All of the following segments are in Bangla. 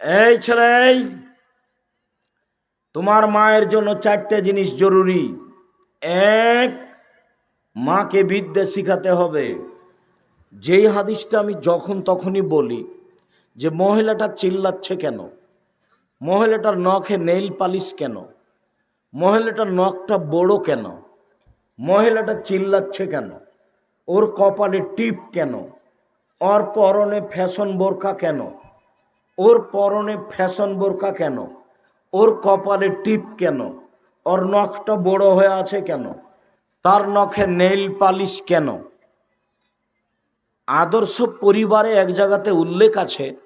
এই ছেলে তোমার মায়ের জন্য চারটে জিনিস জরুরি। এক, মাকে বিদ্যা শিখাতে হবে। যেই হাদিসটা আমি যখন তখনই বলি যে, মহিলাটা চিল্লাচ্ছে কেন? মহিলাটার নখে নেইল পালিশ কেন? মহিলাটার নখটা বড় কেন? মহিলাটা চিল্লাচ্ছে কেন? ওর কপালে টিপ কেন? ওর পরনে ফ্যাশন বোরখা কেন? ওর পরনে ফ্যাশন বোরকা কেন? ওর কপালে টিপ কেন? ওর নখটা বড় হয়ে আছে কেন? তার নখে নেইল পালিশ কেন? আদর্শ পরিবারে এক জায়গাতে উল্লেখ আছে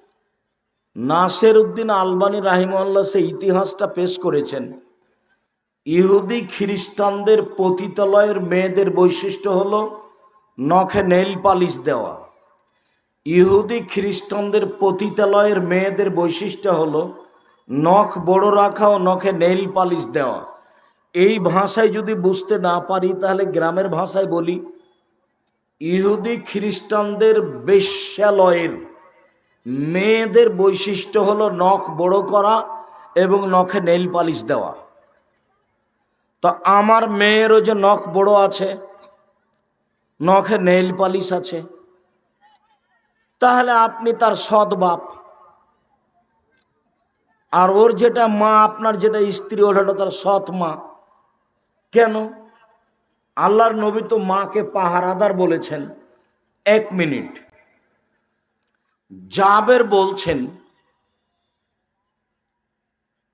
নাসের উদ্দিন আলবানী রাহিমল্লা সে ইতিহাসটা পেশ করেছেন। ইহুদি খ্রিস্টানদের পতিতালয়ের মেয়েদের বৈশিষ্ট্য হলো নখে নেইল পালিশ দেওয়া। ইহুদি খ্রিস্টানদের পতিতালয়ের মেয়েদের বৈশিষ্ট্য হলো নখ বড় রাখা ও নখে নেইল পালিশ দেওয়া। এই ভাষায় যদি বুঝতে না পারি, তাহলে গ্রামের ভাষায় বলি, ইহুদি খ্রিস্টানদের বেশ্যালয়ের মেয়েদের বৈশিষ্ট্য হলো নখ বড় করা এবং নখে নেইল পালিশ দেওয়া। তো আমার মেয়েরও যে নখ বড় আছে, নখে নেইল পালিশ আছে তাহলে আপনি তার সৎ বাপ। আর ওর যেটা মা, আপনার যেটা স্ত্রী হলো তার সৎ মা। কেন? আল্লাহর নবী তো মাকে পাহারাদার বলেছেন, এক মিনিট। জাবের বলছেন,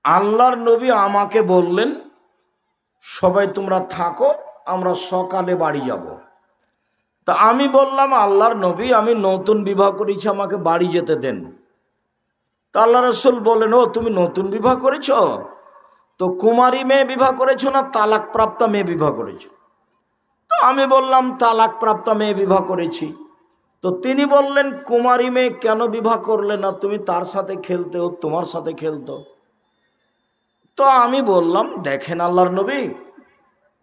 আল্লাহর নবী আমাকে বললেন, সবাই তোমরা থাকো, আমরা সকালে বাড়ি যাব। তা আমি বললাম, আল্লাহর নবী, আমি নতুন বিবাহ করেছি, আমাকে বাড়ি যেতে দেন। তা আল্লাহ রসুল বলেন, ও, তুমি নতুন বিবাহ করেছ? তো কুমারী মেয়ে বিবাহ করেছ না তালাক প্রাপ্তা মেয়ে বিবাহ করেছ? তো আমি বললাম তালাক প্রাপ্তা মেয়ে বিবাহ করেছি। তো তিনি বললেন, কুমারী মেয়ে কেন বিবাহ করলে না? তুমি তার সাথে খেলতে ও তোমার সাথে খেলতো। তো আমি বললাম, দেখেন আল্লাহর নবী,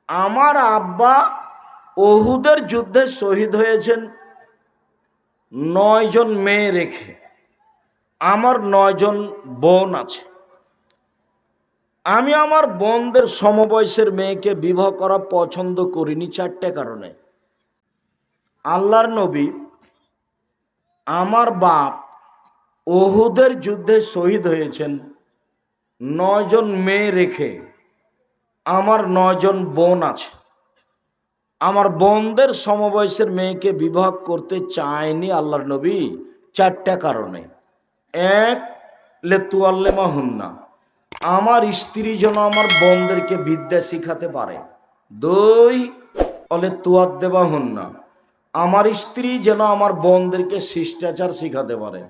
আমার আব্বা ওহুদের যুদ্ধে শহীদ হয়েছেন নয়জন মেয়ে রেখে। আমার নয়জন বোন আছে। আমি আমার বোনদের সমবয়সের মেয়েকে বিবাহ করা পছন্দ করিনি চারটে কারণে। আল্লাহর নবী আমার বাপ ওহুদের যুদ্ধে শহীদ হয়েছেন নয়জন মেয়ে রেখে। আমার নয়জন বোন আছে। আমার বোনদের সমবয়সের মেয়েকে বিবাহ করতে চায়নি আল্লাহর নবী চারটা কারণে। এক লেতুয়াল্লেমা হুন্না। আমার স্ত্রী যেন আমার বোনদেরকে বিদ্যা শিখাতে পারে। দুই, অলে তুয়ার দেবা হুন্না। আমার স্ত্রী যেন আমার বোনদেরকে শিষ্টাচার শিখাতে পারে।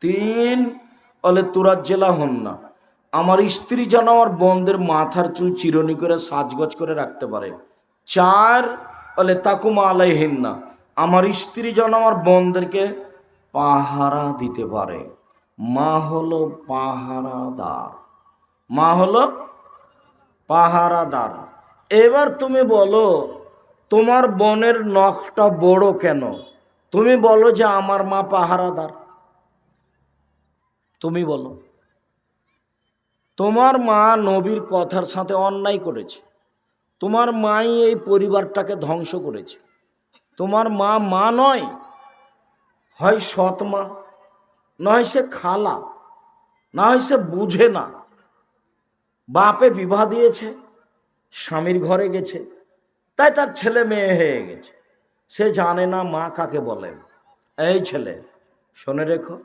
তিন, অলে তুরাজ্জেলা হুন্না। আমার স্ত্রী যেন আমার বোনদের মাথার চুল চিরনি করে সাজগজ করে রাখতে পারে। চার বলে তাকুমা আলাইহিন্না। আমার স্ত্রী যেন আমার বোনদেরকে পাহারা দিতে পারে। মা হলো পাহারাদার। মা হলো পাহারাদার। এবার তুমি বলো, তোমার বোনের নখটা বড় কেন? তুমি বলো যে আমার মা পাহারাদার। তুমি বলো। তোমার মা নবীর কথার সাথে অন্যায় করেছে। তোমার মাই এই পরিবারটাকে ধ্বংস করেছে। তোমার মা মা নয়, হয় সৎ মা। নয় সে খালা না হয় সে বুঝে না। বাপে বিবাহ দিয়েছে, স্বামীর ঘরে গেছে, তাই তার ছেলে মেয়ে হয়ে গেছে। সে জানে না মা কাকে বলে। এই ছেলে, শোনে রেখো,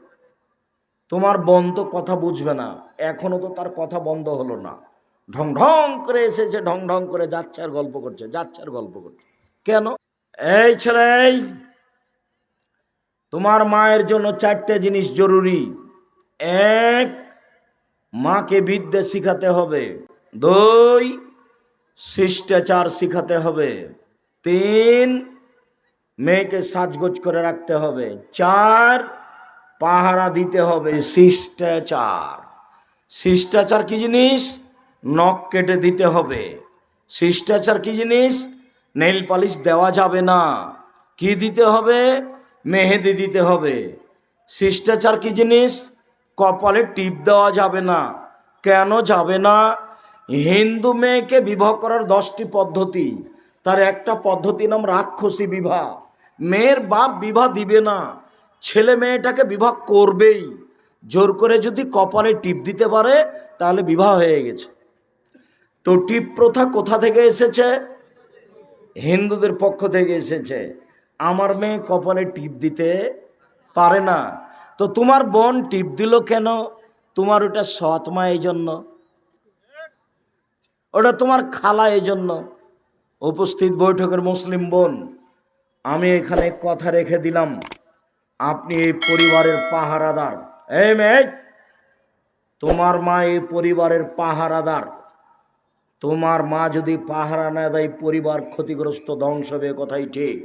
তোমার বোন তো কথা বুঝবে না। এখনও তো তার কথা বন্ধ হলো না। ঢং ঢং করে এসেছে, ঢং ঢং করে যাচ্ছে আর গল্প করছে, যাচ্ছে আর গল্প করছে। কেন? এই ছেলে তোমার মায়ের জন্য চারটে জিনিস জরুরি। এক, মাকে বিদ্যা শিখাতে হবে। দুই, শিষ্টাচার শিখাতে হবে। তিন, মেয়েকে সাজগোজ করে রাখতে হবে। চার, পাহারা দিতে হবে শিষ্টাচার। শিষ্টাচার কি জিনিস? নখ কেটে দিতে হবে। শিষ্টাচার কি জিনিস? নেল পালিশ দেওয়া যাবে না। কি দিতে হবে? মেহেদি দিতে হবে। শিষ্টাচার কি জিনিস? কপালে টিপ দেওয়া যাবে না। কেন যাবে না? হিন্দু মেয়েকে বিবাহ করার দশটি পদ্ধতি। তার একটা পদ্ধতি নাম রাক্ষসী বিবাহ। মেয়ের বাপ বিবাহ দিবে না। ছেলে মেয়েটাকে বিবাহ করবেই। জোর করে যদি কপালে টিপ দিতে পারে, তাহলে বিবাহ হয়ে গেছে। তো টিপ প্রথা কোথা থেকে এসেছে? হিন্দুদের পক্ষ থেকে এসেছে। আমার মেয়ে কপালে টিপ দিতে পারে না। তো তোমার বোন টিপ দিল কেন? তোমার ওটা সৎ মা এই জন্য ওটা তোমার খালা এই জন্য উপস্থিত বৈঠকের মুসলিম বোন, আমি এখানে কথা রেখে দিলাম। আপনি এই পরিবারের পাহারাদার। এই মেয়ে, তোমার মা এই পরিবারের পাহারাদার। তোমার মা যদি পাহারা না দেয় পরিবার ক্ষতিগ্রস্ত ধ্বংস হবে কথাই ঠিক।